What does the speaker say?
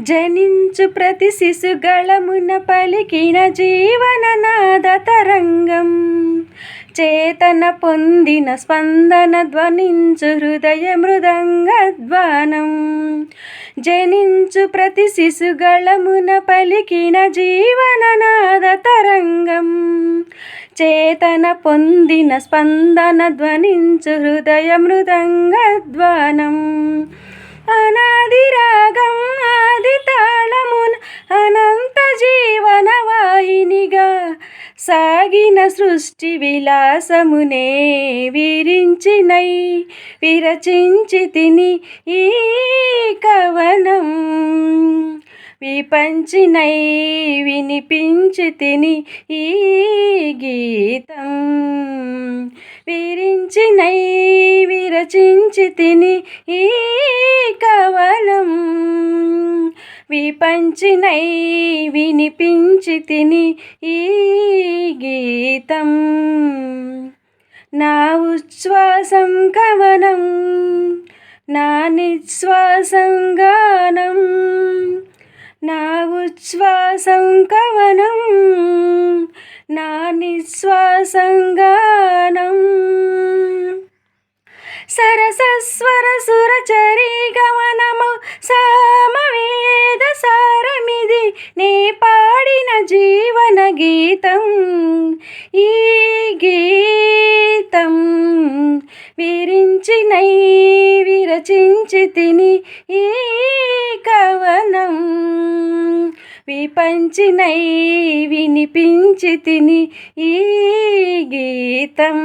జనించు ప్రతి శిశుగళమున పలికిన జీవననాద తరంగం. చేతన పొందిన స్పందన ధ్వనించు హృదయ మృదంగధ్వానం జనించు ప్రతి శిశుగళమున పలికిన జీవననాద తరంగం. చేతన పొందిన స్పందన ధ్వనించు హృదయ మృదంగధ్వానం సాగిన సృష్టి విలాసమునే విరించినై విరచించి తిని ఈ కవనం. విపంచినై వినిపించి తిని ఈ గీతం. విరించినై విరచించి తిని ఈ కవనం. విపంచినై వినిపించి తిని ఈ గీతం. నా ఉచ్ఛ్వాసం కవనం నా నిశ్వాసం గానం. నా ఉచ్ఛ్వాసం కవనం నా నిశ్వాసం గానం. సరసస్వర సురచరీ గమనము సా గీతం ఈ గీతం విరించినై విరచించి తిని ఈ కవనం విపంచినై వినిపించి తిని ఈ గీతం.